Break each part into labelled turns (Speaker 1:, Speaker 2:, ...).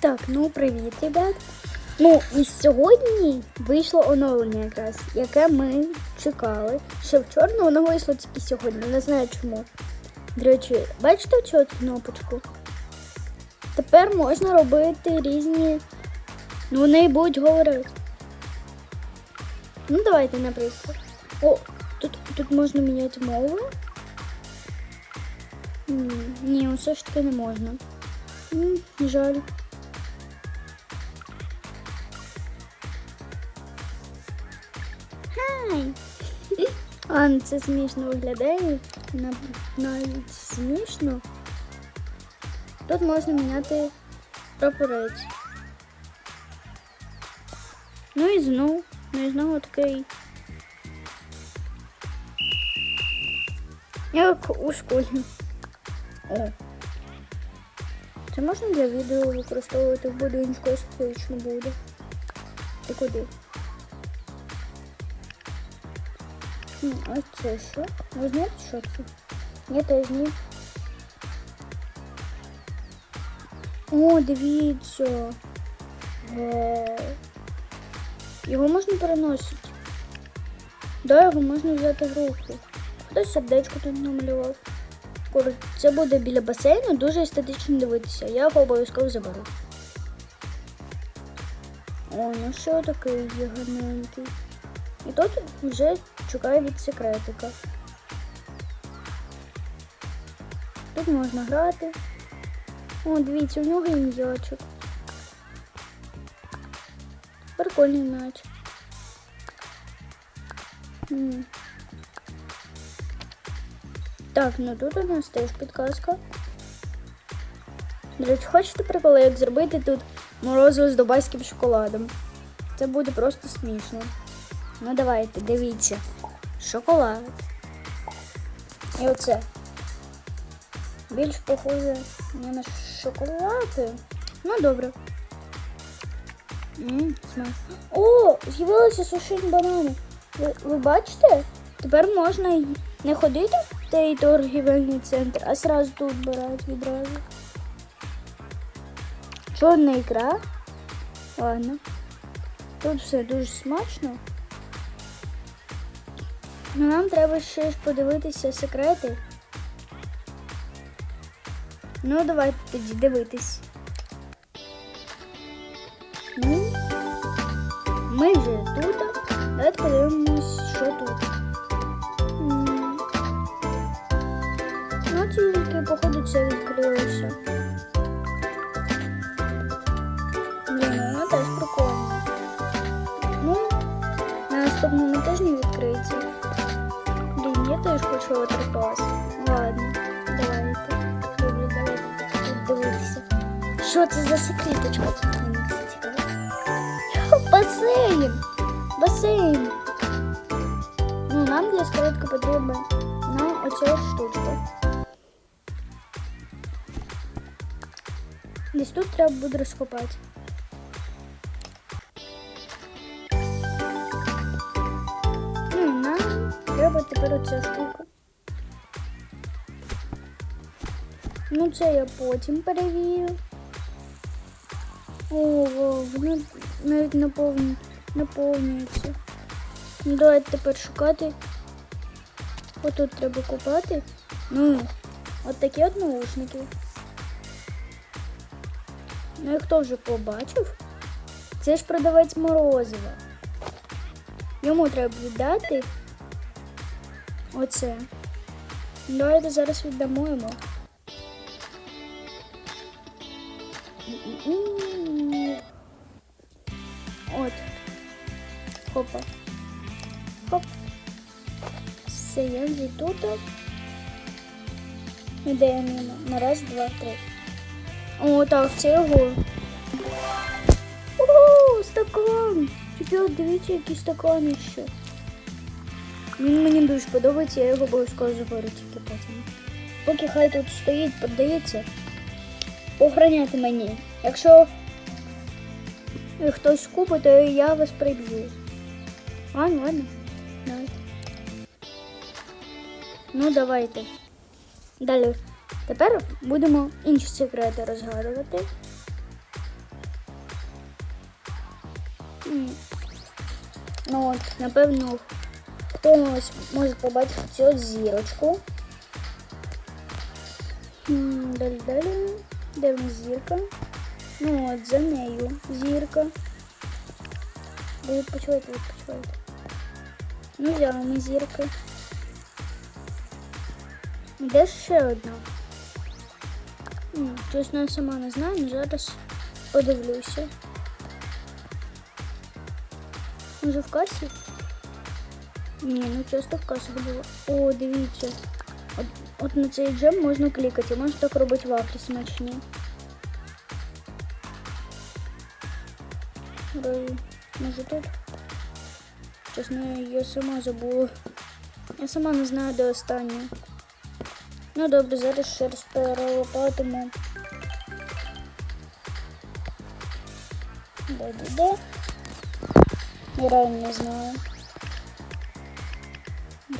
Speaker 1: Так, ну привіт, ребят. Ну, і сьогодні вийшло оновлення якраз, яке ми чекали. Ще вчора, воно вийшло тільки сьогодні. Не знаю чому. До речі, бачите цю кнопочку? Тепер можна робити різні. Ну, вони будуть говорити. Ну, давайте, наприклад. О, тут, тут можна міняти мову. Ні, все ж таки не можна. М, Жаль. Хай! Ладно, це смішно виглядає. Навіть смішно. Тут можна міняти прапорець. Ну і знову. Ну і знову такий. Як у школі. О. Це можна для відео використовувати в будинку, точно буде. Ти куди? Ось це що? Ви знаєте, що це? Я теж ні. О, дивіться. Вау. Його можна переносити. Да, його можна взяти в руку. Хтось сердечко тут намалював. Це буде біля басейну, дуже естетично дивитися. Я його обов'язково заберу. О, ну що такий є гарненький. І тут вже чекаю від секретика. Тут можна грати. О, дивіться, у нього є м'ячик. Прикольний м'яч. Так, ну тут у нас теж підказка. До речі, хочете прикол, як зробити тут морозиво з дубайським шоколадом? Це буде просто смішно. Ну давайте, дивіться. Шоколад. І оце. Більш похоже не на шоколад. Ну добре. Ммм, смак. О, з'явилися сушені банани. Ви, ви бачите? Тепер можна не ходити в той торгівельний центр, а сразу тут брати відразу. Чорна ікра. Ладно. Тут все дуже смачно. Ну, нам треба ще ж подивитися секрети. Ну, давайте тоді дивитись. Ну, ми вже тут. Давайте подивимось, що тут. Ну, тільки, походу, це відкрилося. Десь тут треба буде розкопати. Ну нам треба тепер оця штука. Ну, це я потім перевірю. О, воно навіть наповню, наповнюється. Ну, давайте тепер шукати. Отут треба купати. Ну, от такі от наушники. Ну і хто вже побачив? Це ж продавець морозива. Йому треба віддати оце. Давайте зараз віддамо йому. От. Хопа. Хоп. Все, я вже тут. Ідемо йому. На раз, два, три. О, так, це його. О, стакан! Ребят, дивіться, який стакан ще. Він мені дуже подобається, я його обов'язково заберу тільки потім. Поки хай тут стоїть, продається, охороняйте мені. Якщо хтось купить, то я вас приб'ю. А, ну ладно. Давайте. Ну, давайте. Далі. Тепер будемо інші секрети розгадувати. Ну от, напевно, хтось може побачити цю зірочку. Далі далі. Де в зірка? Ну от, за нею зірка. Ви відпочивайте, відпочивайте. Ну, взяли ми зірки. Де ще одна? М, Чесно, я сама не знаю, але зараз подивлюся. Може в касі? Ні, ну часто в касах було. О, дивіться. От, от на цей джем можна клікати, можна так робити вафлі смачні. Ой, може тут? Чесно, я сама забула. Я сама не знаю, де останнє. Ну добре, зараз ще раз перелопатимо. Де, де, де? Я реально не знаю.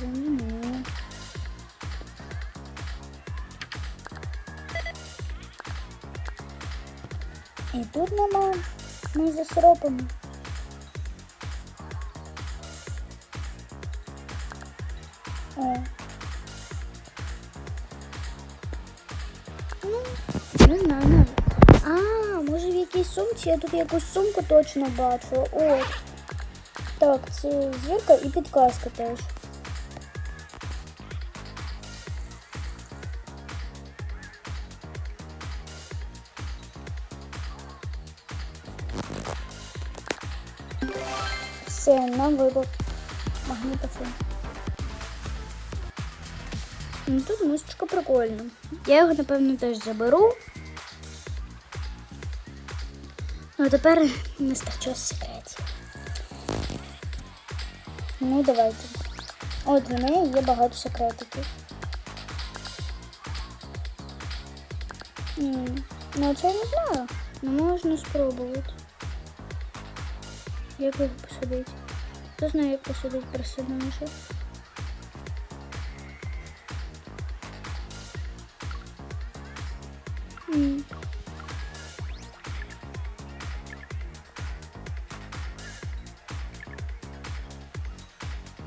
Speaker 1: Заміну. І тут нема. Ми за не знаю. А, може в якійсь сумці? Я тут якусь сумку точно бачила. От. Так, це зірка і підказка теж. Все, нам вибув магнітофон. Ну тут музичка прикольна. Я його, напевно, теж заберу. Ну а тепер настав час секретів. Ну, давайте. От в неї є багато секретиків. Ну, це я не знаю. Ну, можна спробувати. Як його посадити? Хто знає, як посадити персонажа?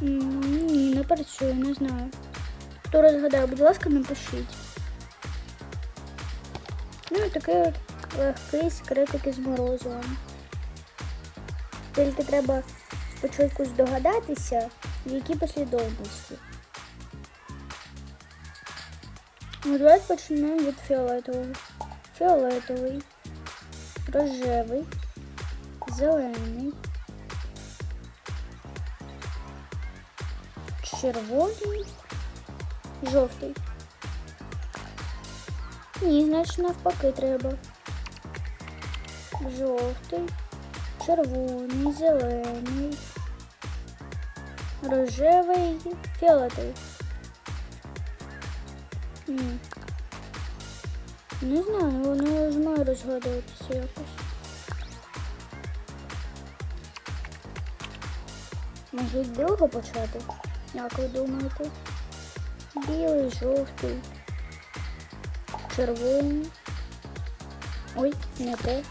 Speaker 1: Ні, не працює, не знаю. Хто розгадає, будь ласка, напишіть. Ну, і такий от легкий скрипик із морозивом. Тільки треба спочатку здогадатися, в якій послідовності. Ну, давайте почнемо від фіолетового. Фіолетовий, рожевий, зелений, червоний, жовтий. Ні, значить навпаки треба. Жовтий, червоний, зелений, рожевий, фіолетовий. Не знаю, воно ж має розгадуватися якось. Може від білого почати? Як ви думаєте? Білий, жовтий, червоний. Ой, не те.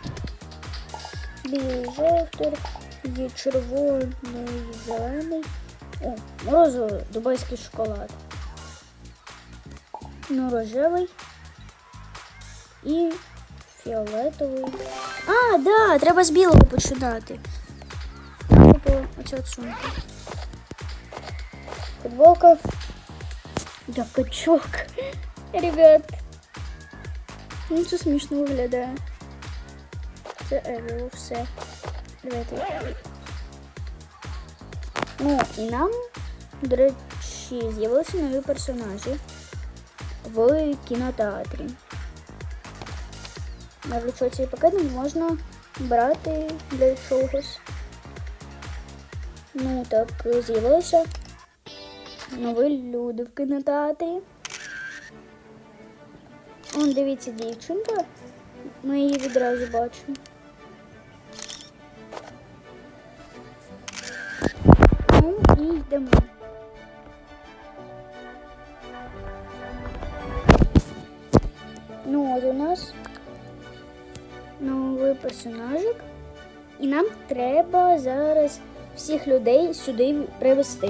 Speaker 1: Білий, жовтий, є червоний, зелений. О, морозиво, дубайський шоколад. Ну, рожевий і фіолетовий. А, да, треба з білого починати. Купила оцю от сумку. Футболка. Да, качок. Ребят. Ну, це смішно виглядає. Це Евіл, все. Давайте. Ну, і нам, до речі, з'явилися нові персонажі В кінотеатрі. Навіть цей пакет можна брати для чогось. Ну так, з'явилися нові люди в кінотеатрі. Он, дивіться, дівчинка. Ми її відразу бачимо. Ну, от у нас новий персонажик І нам треба зараз всіх людей сюди привезти.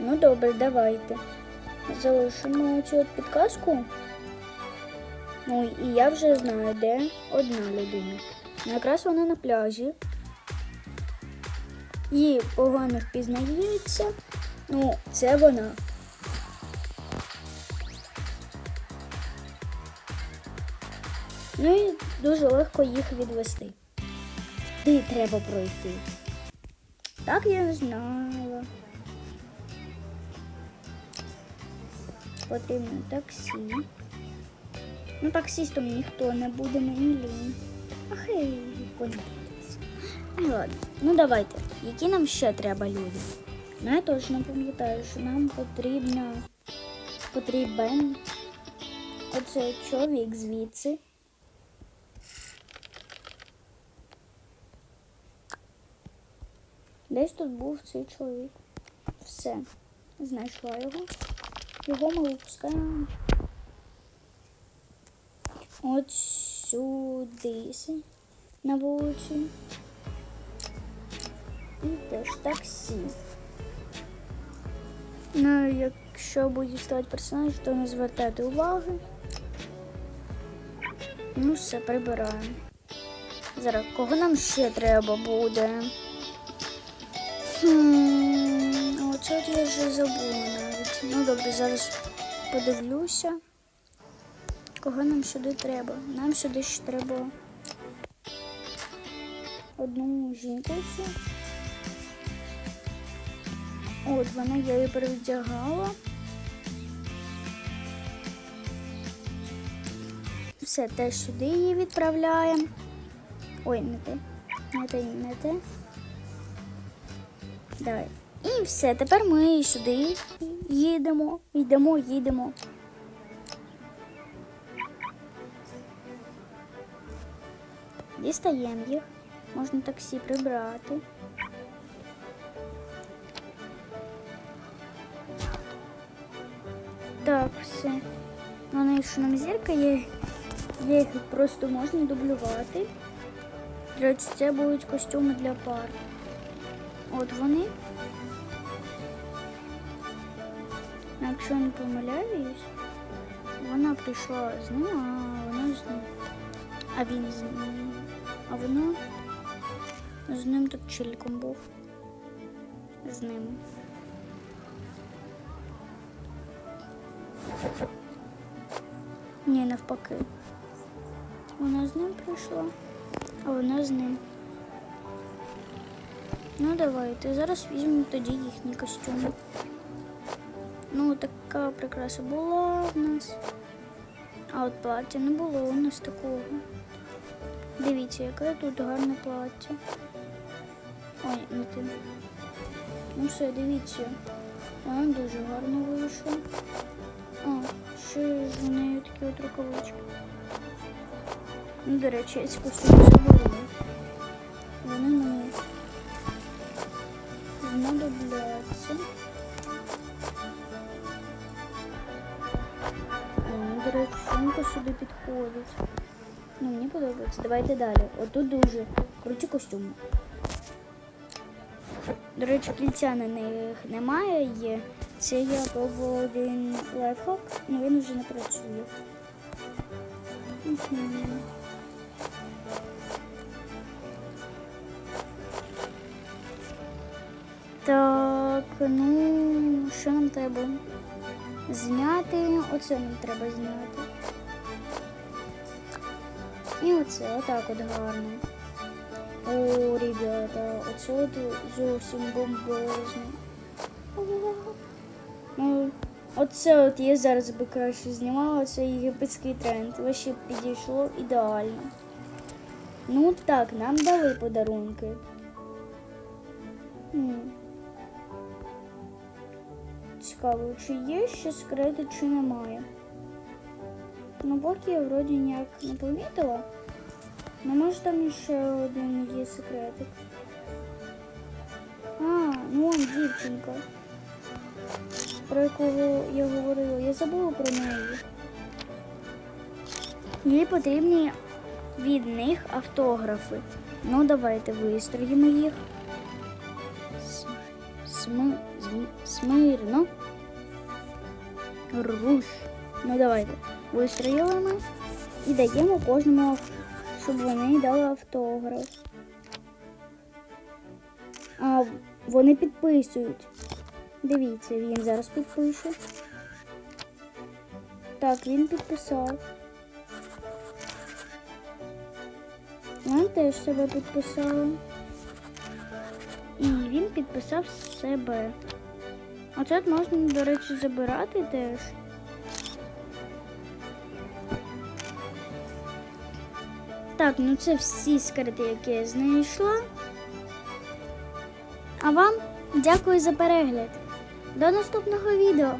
Speaker 1: Ну добре, давайте. Залишимо цю підказку. Ну і я вже знаю, де одна людина. Ну, якраз вона на пляжі. Її погано впізнається. Ну, це вона. Ну і дуже легко їх відвести. Ти треба пройти. Так я знала. Потрібно таксі. Ну, таксістом ніхто не буде, мені лінь. Ах, і вони. Ну ладно, ну давайте. Які нам ще треба люди? Ну, я точно пам'ятаю, що нам потрібно потрібен оцей чоловік звідси. Десь тут був цей чоловік. Все, знайшла його. Його ми випускаємо. От сюди на вулицю. І теж таксі. Ну, якщо буде ставити персонаж, то не звертати уваги. Ну, все, прибираємо. Зараз, кого нам ще треба буде? Хм, оце от я вже забула навіть. Ну добре, зараз подивлюся. Кого нам сюди треба? Нам сюди ще треба одну жінку. От вона, я її перевдягала. Все, теж сюди її відправляємо. Ой, не те. Не те, не те. Давай. І все, тепер ми сюди їдемо, йдемо, їдемо. Дістаємо їх. Можна таксі прибрати. Так, все. Вона якщо нам зірка є, є їх просто можна дублювати. До речі, це будуть костюми для пар. От вони. Якщо не помиляюсь, вона прийшла з ним, а вона з ним. А він з ним. А вона з ним тут чильком був. З ним. Ні, навпаки. Вона з ним прийшла, а вона з ним. Ну давайте. Зараз візьмемо тоді їхні костюми. Ну, така прикраса була в нас. А от плаття не було у нас такого. Дивіться, яке тут гарне плаття. Ой, не те. Ну все, дивіться. Воно дуже гарно вийшло. А, ще ж у неї такі от рукавички. Ну, до речі, я ці костюми забула. Вони мені ну, до речі, сумка сюди підходить. Ну, мені подобається. Давайте далі. Отут дуже круті костюми. До речі, кільця на них немає. Є. Це я пробував один лайфхак, але він вже не працює. Мгм. Так, ну, що нам треба? Зняти. Оце нам треба зняти. І оце отак от гарно. О, ребята, оце от зовсім бомбезно. Ну, оце от я зараз би краще знімала, це єгипетський тренд. Вообще підійшло ідеально. Ну так, нам дали подарунки. Цікаво, чи є ще секрети, чи немає. Ну, поки я вроді ніяк не помітила. Ну, може там ще один є секретик. А, ну он дівчинка. Про якого я говорила. Я забула про неї. Їй потрібні від них автографи. Ну, давайте вистроїмо їх. С- Сми, зм- смирно. Руш. Ну, давайте. Вистроїли і даємо кожному, щоб вони дали автограф. А вони підписують. Дивіться, він зараз підпише. Так, він підписав. Вона теж себе підписала. І він підписав себе. Оце можна, до речі, забирати теж. Так, ну це всі скрити, які я знайшла. А вам дякую за перегляд. До наступного відео.